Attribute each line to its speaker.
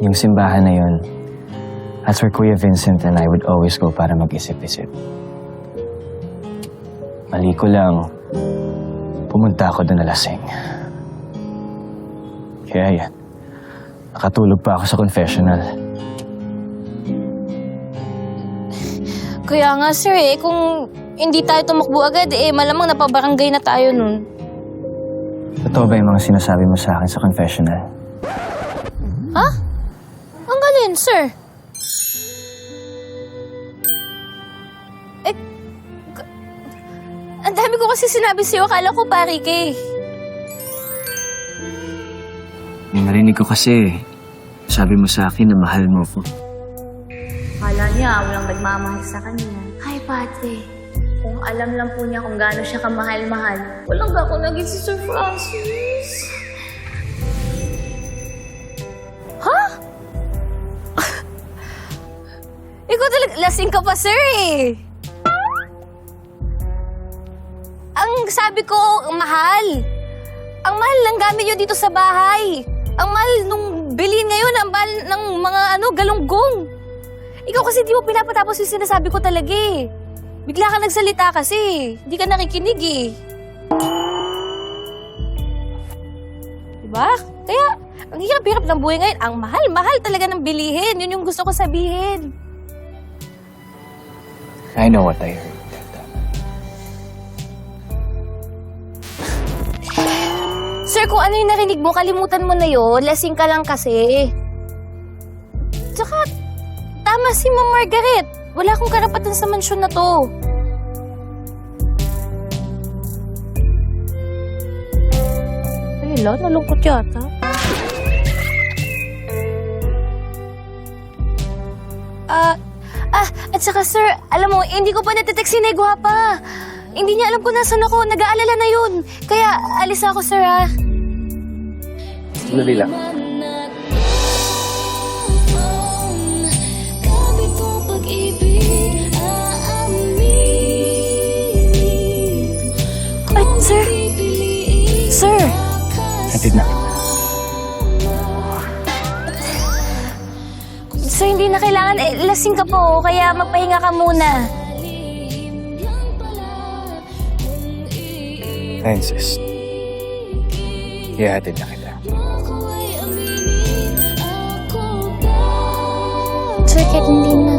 Speaker 1: Yung simbahan na yun, that's where Kuya Vincent and I would always go para mag-isip-isip. Mali ko lang, pumunta ako doon na lasing. Kaya yan, nakatulog pa ako sa confessional.
Speaker 2: Kaya nga sir eh, kung hindi tayo tumakbo agad eh, malamang napabarangay na tayo nun.
Speaker 1: Totoo ba yung mga sinasabi mo sa akin sa confessional?
Speaker 2: Ha? Ang galing, sir. Eh, ang dami ko kasi sinabi sa'yo, akala ko pari ka eh.
Speaker 1: Yung narinig ko kasi, sabi mo sa akin na mahal mo ko.
Speaker 3: Kala niya, walang nagmamahal sa kanya. Hi, Pate. Kung alam lang po niya kung gaano siya kamahal-mahal, walang ba ako naging si Sir Francis?
Speaker 2: Ha? Ikaw talaga, lasing ka pa, sir eh. Ang sabi ko, mahal. Ang mahal ng gamit nyo dito sa bahay. Ang mahal nung bilhin ngayon, ang mahal ng mga ano, galunggong. Ikaw kasi di mo pinapatapos yung sinasabi ko talaga eh. Bigla ka nagsalita kasi. Hindi ka nakikinig eh. Diba? Kaya, ang hirap-hirap ng buhay ngayon. Ang mahal-mahal talaga ng bilihin. Yun yung gusto ko sabihin.
Speaker 1: I know what I heard.
Speaker 2: Sir, kung ano yung narinig mo, kalimutan mo na yun. Lasing ka lang kasi. Tsaka, tama si Ma'am Margaret. Wala akong karapatan sa mansyon na to. Ay, la, nalungkot yata. Ah, ah, at saka sir, alam mo, hindi ko pa natitext si Negwa pa. Hindi niya alam kung nasan ako. Nag-aalala na yun. Kaya, alis ako, sir, ah.
Speaker 1: Sandali lang. Hatid na.
Speaker 2: Sir, hindi na kailangan. Eh, lasing ka po, kaya magpahinga ka muna.
Speaker 1: Francis. Ihahatid na kita.
Speaker 2: Sir, kahit hindi na.